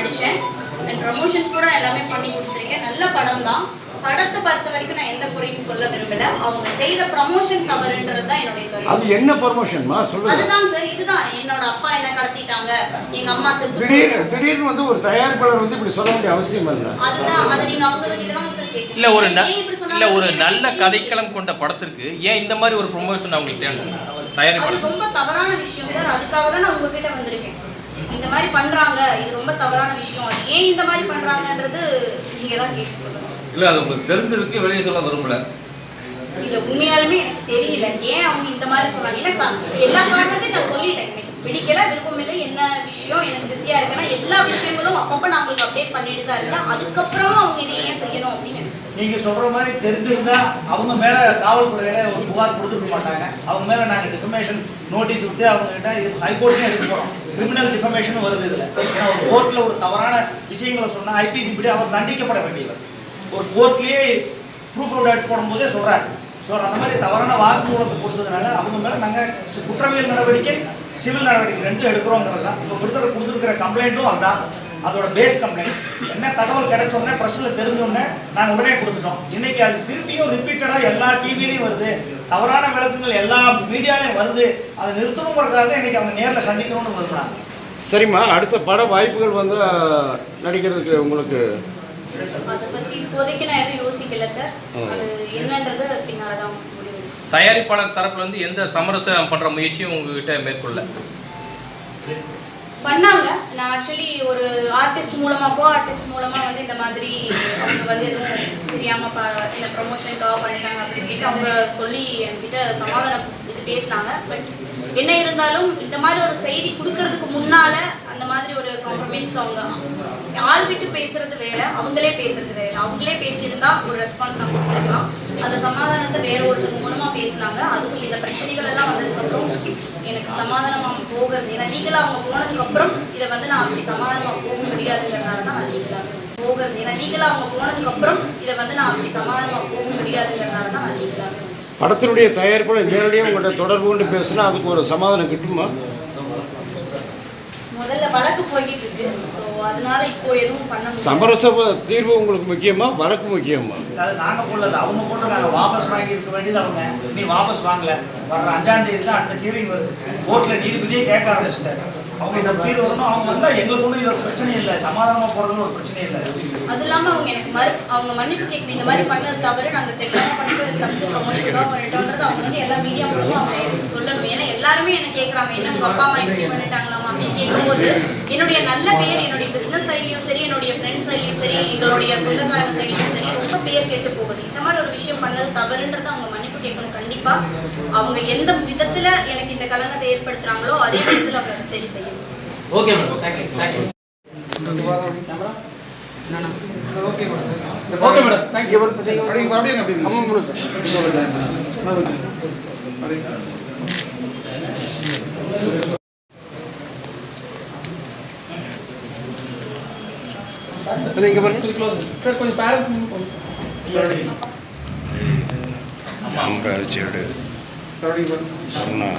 நடித்தேன் and promotions கூட எல்லாமே பண்ணி கொடுத்துருக்கேன். நல்ல படம் தான் படத்தை பொறுத்த வரைக்கும் நான் எந்த குறையும் சொல்ல விரும்பல. அவங்க செய்த ப்ரமோஷன் தவறுன்றது தான் என்னுடைய கருத்து. அது என்ன ப்ரமோஷன்மா சொல்லுங்க. அதுதான் சார் இதுதான். என்னோட அப்பா என்ன கடத்திட்டாங்க எங்க அம்மா செத்து திடீர் திடீர்னு வந்து ஒரு தயாரிப்பாளர் வந்து இப்படி சொல்ல வேண்டிய அவசியம் இல்லை. அதுதான். அதை நீங்க அவங்க கிட்ட தான் சார் இல்ல ஒரு? இல்ல ஒரு நல்ல. கதைக்களம் கொண்ட படத்திற்கு ஏன் இந்த மாதிரி ஒரு ப்ரொமோஷன் அவங்களுக்கு தேவை? தயாரிப்பாளர். ரொம்ப தவறான விஷயம் சார் அதுக்காக தான் நான் உங்ககிட்ட வந்திருக்கேன். இந்த மாதிரி பண்றாங்க இது ரொம்ப தவறான விஷயம். ஏன் இந்த மாதிரி பண்றாங்கன்றது நீங்க தான் கேட்டு சொல்லணும். இல்லை அது உங்களுக்கு தெரிஞ்சிருக்கு வெளியே சொல்ல விரும்பல. இல்ல உண்மையாலுமே எனக்கு தெரியல. ஏன் அவங்க இந்த மாதிரி சொல்றாங்க? ஏன்னா கா- எல்லா காரணத்தையும் நான் சொல்லிட்டேன். எனக்கு பிடிக்கல விருப்பம் இல்லை என்ன விஷயம் எனக்கு பிஸியா இருக்கேன்னா எல்லா விஷயங்களும் அப்பப்ப நான் உங்களுக்கு அப்டேட் பண்ணிட்டு தான் இருக்கேன். அதுக்கப்புறமும் அவங்க இதை ஏன் செய்யணும் அப்படின்னு எனக்கு நீங்க சொல்ற மாதிரி தெரிஞ்சிருந்தா அவங்க மேல காவல்துறையில ஒரு புகார் கொடுத்துருக்க மாட்டாங்க. அவங்க மேல நாங்க டிஃபமேஷன் நோட்டீஸ் விட்டு அவங்க கிட்ட இது ஹைகோர்ட்லயும் எடுக்க போறோம். கிரிமினல் டிஃபமேஷன் வருது இதுல. ஏன்னா ஒரு கோர்ட்ல ஒரு தவறான விஷயங்களை சொன்னா ஐபிசி படி அவர் தண்டிக்கப்பட வேண்டியவர். ஒரு கோர்ட்லயே ப்ரூஃப் எடுத்து போடும்போதே சொல்றாரு. ஸோ அந்த மாதிரி தவறான வாக்குமூலத்தை கொடுத்ததுனால அவங்க மேல நாங்க சி- குற்றவியல் நடவடிக்கை சிவில் நடவடிக்கை ரெண்டும் எடுக்கிறோங்கிறது தான் இப்போ கொடுத்துற கொடுத்துருக்கிற கம்ப்ளைண்ட்டும் அதுதான் அதோட பேஸ் கம்ப்ளைண்ட் என்ன தகவல் கிடைச்சோடனே ப்ரெஸ்ஸில் தெரிஞ்சோடனே நாங்கள் உடனே கொடுத்துட்டோம். இன்னைக்கு அது திருப்பியும் ரிப்பீட்டடாக எல்லா டிவிலையும் வருது. தவறான விளக்கங்கள் எல்லா மீடியாலையும் வருது. அதை நிறுத்தணுங்கிறதுக்காக தான் இன்னைக்கு அவங்க நேரில் சந்திக்கணும்னு விரும்புகிறாங்க சரிம்மா அடுத்த பட வாய்ப்புகள் வந்து நடிக்கிறதுக்கு உங்களுக்கு? அதை பத்தி இப்போதைக்கு நான் எதுவும் யோசிக்கல சார். அது என்னன்றது பின்னால தான் முடிவு தயாரிப்பாளர் தரப்புல இருந்து எந்த சமரசம் பண்ற முயற்சியும் உங்ககிட்ட மேற்கொள்ள பண்ணாங்க. நான் ஆக்சுவலி ஒரு ஆர்டிஸ்ட் மூலமாக கோ ஆர்டிஸ்ட் மூலமாக வந்து இந்த மாதிரி அவங்க வந்து எதுவும் தெரியாமல் ப என்ன ப்ரொமோஷனுக்காக பண்ணிட்டாங்க அப்படின்னு அவங்க சொல்லி என்கிட்ட சமாதானம் இது பேசினாங்க. பட் என்ன இருந்தாலும் இந்த மாதிரி ஒரு செய்தி கொடுக்கறதுக்கு முன்னால அந்த மாதிரி ஒரு காம்ப்ரமைஸ்க்கு அவங்க ஆள் விட்டு பேசுறது வேற அவங்களே பேசுறது வேற. அவங்களே பேசியிருந்தா ஒரு ரெஸ்பான்ஸ் நம்ம கொடுத்துருக்கலாம். அந்த சமாதானத்தை வேற ஒருத்தர் மூலமா பேசினாங்க. அதுவும் இந்த பிரச்சனைகள் எல்லாம் வந்ததுக்கப்புறம் எனக்கு சமாதானமா போகிறது ஏன்னா லீகலா அவங்க போனதுக்கு அப்புறம் இதை வந்து நான் அப்படி சமாதானமா போக முடியாதுங்கிறதுனால தான் நான் லீகலா போகிறது ஏன்னா லீகலா அவங்க போனதுக்கு அப்புறம் இதை வந்து நான் அப்படி சமாதானமா போக முடியாதுங்கிறதுனால தான் நான் லீகலா படத்தினுடைய தயாரிப்பாளர் நேரடியாக உங்கள்கிட்ட தொடர்பு கொண்டு பேசினா அதுக்கு ஒரு சமாதானம் கிட்டுமா? முதல்ல வழக்கு போய்கிட்டு இருக்கு ஸோ அதனால இப்போ எதுவும் பண்ண முடியாது சமரச தீர்வு உங்களுக்கு முக்கியமா வழக்கு முக்கியமா? அது நாங்கள் போடல அவங்க போட்டு நாங்கள் வாபஸ் வாங்கி இருக்க வேண்டியது அவங்க நீ வாபஸ் வாங்கல. வர்ற அஞ்சாம் தேதி தான் அடுத்த ஹியரிங் வருது. கோர்ட்டில் நீதிபதியே கேட்க ஆரம்பிச்சிட்டாரு. அவங்க இந்த தீர்வு வரணும். அவங்க வந்தால் எங்களுக்கு ஒன்றும் இது ஒரு பிரச்சனை இல்லை. சமாதானமாக போகிறதுல ஒரு பிரச்சனை இல்லை. அது இல்லாம அவங்க எனக்கு மறு அவங்க மன்னிப்பு கேட்கணும் இந்த மாதிரி பண்ணது தவிர நாங்க தெரியாம பண்ணிட்டு தப்பு பண்ணிட்டோன்றது அவங்க வந்து எல்லா மீடியா மூலமா அவங்க எல்லாருமே என்ன கேக்குறாங்க என்ன அப்பா அம்மா இப்படி பண்ணிட்டாங்களாமா அப்படின்னு கேட்கும்போது என்னுடைய நல்ல பேர் என்னுடைய பிசினஸ் சைட்லயும் சரி என்னுடைய ஃப்ரெண்ட்ஸ் சைட்லயும் சரி எங்களுடைய சொந்தக்காரங்க சைட்லயும் சரி ரொம்ப பேர் கெட்டு போகுது. இந்த மாதிரி ஒரு விஷயம் பண்ணது தவறுன்றது அவங்க மன்னிப்பு கேட்கணும் கண்டிப்பா. அவங்க எந்த விதத்துல எனக்கு இந்த கலங்கத்தை ஏற்படுத்துறாங்களோ அதே விதத்துல அவங்க அதை சரி செய்யணும். Okay madam thank you thank you okay madam thank you close sir கொஞ்சம் பேரண்ட்ஸ் நீங்கள் கொஞ்சம் அம்ராஜ் சொர்ணா